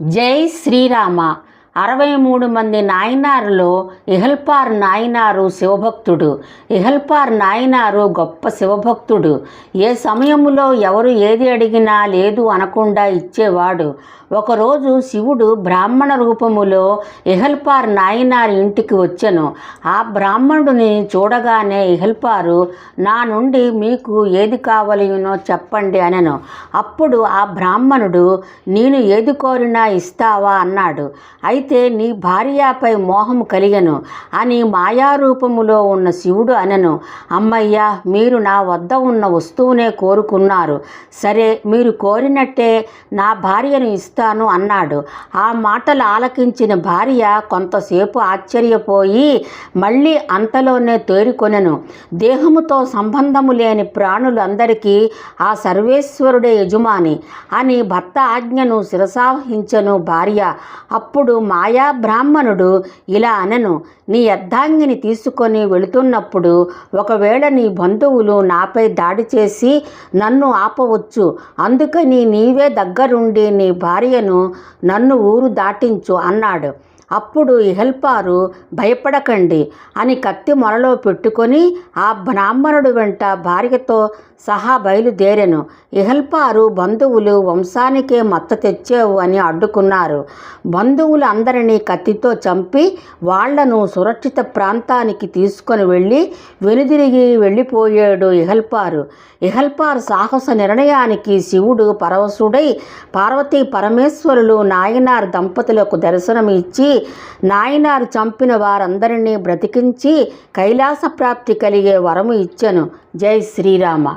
జై శ్రీరామ అరవై మూడు మంది నాయనారులో ఇహల్పార్ నాయనారు శివభక్తుడు. ఇహల్పార్ నాయనారు గొప్ప శివభక్తుడు. ఏ సమయంలో ఎవరు ఏది అడిగినా లేదు అనకుండా ఇచ్చేవాడు. ఒకరోజు శివుడు బ్రాహ్మణ రూపములో ఇహల్పార్ నాయనారి ఇంటికి వచ్చెను. ఆ బ్రాహ్మణుడిని చూడగానే ఇహల్పారు నా నుండి మీకు ఏది కావలయనో చెప్పండి అనెను. అప్పుడు ఆ బ్రాహ్మణుడు నేను ఏది కోరినా ఇస్తావా అన్నాడు. అయితే అయితే నీ భార్యపై మోహము కలిగను అని మాయారూపములో ఉన్న శివుడు అనను. అమ్మయ్య మీరు నా వద్ద ఉన్న వస్తువునే కోరుకున్నారు. సరే మీరు కోరినట్టే నా భార్యను ఇస్తాను అన్నాడు. ఆ మాటలు ఆలకించిన భార్య కొంతసేపు ఆశ్చర్యపోయి మళ్ళీ అంతలోనే తేరుకొనెను. దేహముతో సంబంధము లేని ప్రాణులందరికీ ఆ సర్వేశ్వరుడే యజమాని అని భర్త ఆజ్ఞను శిరసాహించను భార్య. అప్పుడు మాయా బ్రాహ్మణుడు ఇలా అనను నీ అర్ధాంగిని తీసుకొని వెళుతున్నప్పుడు ఒకవేళ నీ బంధువులు నాపై దాడి చేసి నన్ను ఆపవచ్చు అందుకని నీవే దగ్గరుండి నీ భార్యను నన్ను ఊరు దాటించు అన్నాడు. అప్పుడు ఇహల్పారు భయపడకండి అని కత్తి మొలలో పెట్టుకొని ఆ బ్రాహ్మణుడు వెంట భార్యతో సహా బయలుదేరెను. ఇహల్పారు బంధువులు వంశానికే మత్త తెచ్చావు అని అడ్డుకున్నారు. బంధువులు అందరినీ కత్తితో చంపి వాళ్ళను సురక్షిత ప్రాంతానికి తీసుకొని వెళ్ళి వెనుదిరిగి వెళ్ళిపోయాడు ఇహల్పారు ఇహల్పార్ సాహస నిర్ణయానికి శివుడు పరవశుడై పార్వతీ పరమేశ్వరులు నాయనార్ దంపతులకు దర్శనం ఇచ్చి నాయనారు చంపిన వారందరినీ బ్రతికించి కైలాస ప్రాప్తి కలిగే వరము ఇచ్చను. జై శ్రీరామ.